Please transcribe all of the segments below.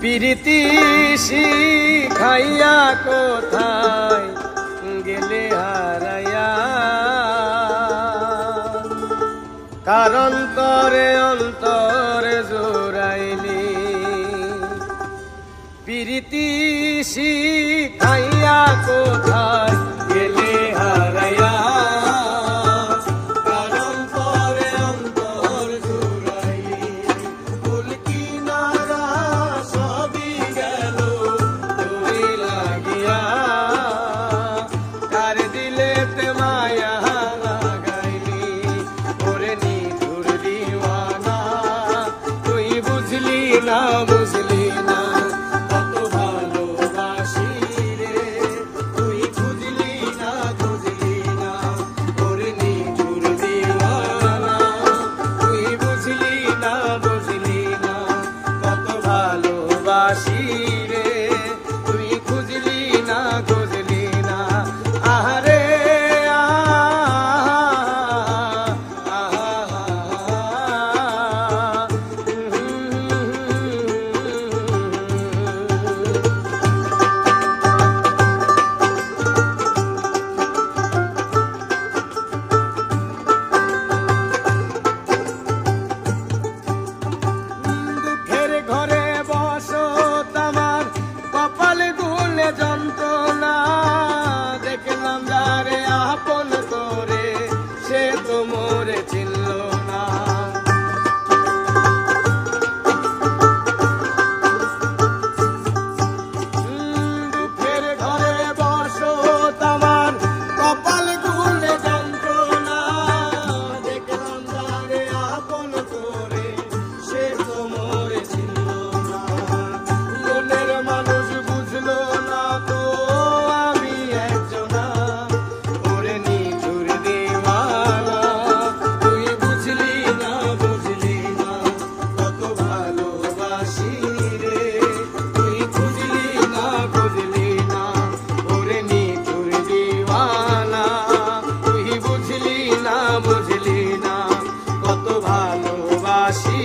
প্রীতি শিখাইয়া কোথায় গেলে হারাইয়া? কারণ করে অন্তর জোরাইলি প্রীতি শিখাই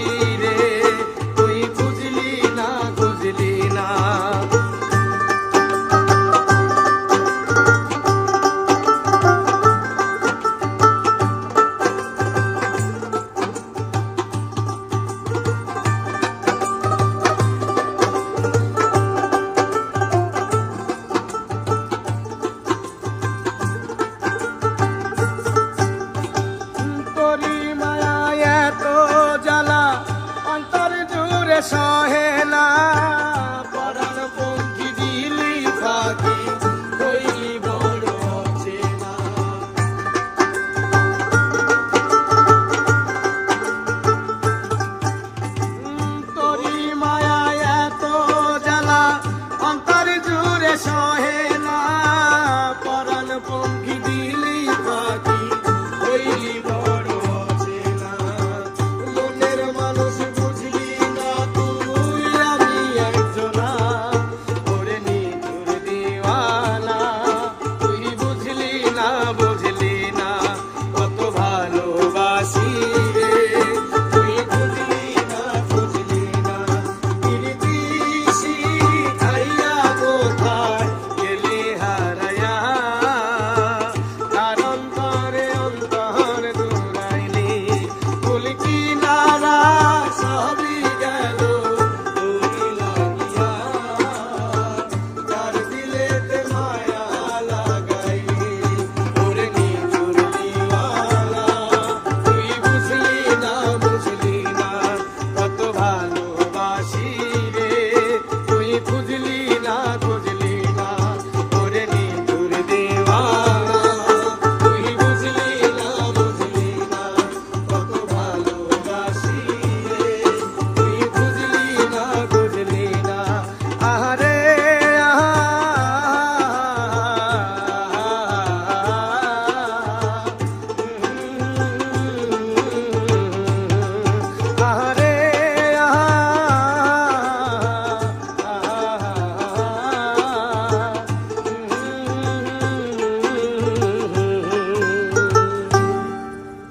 tere शाहे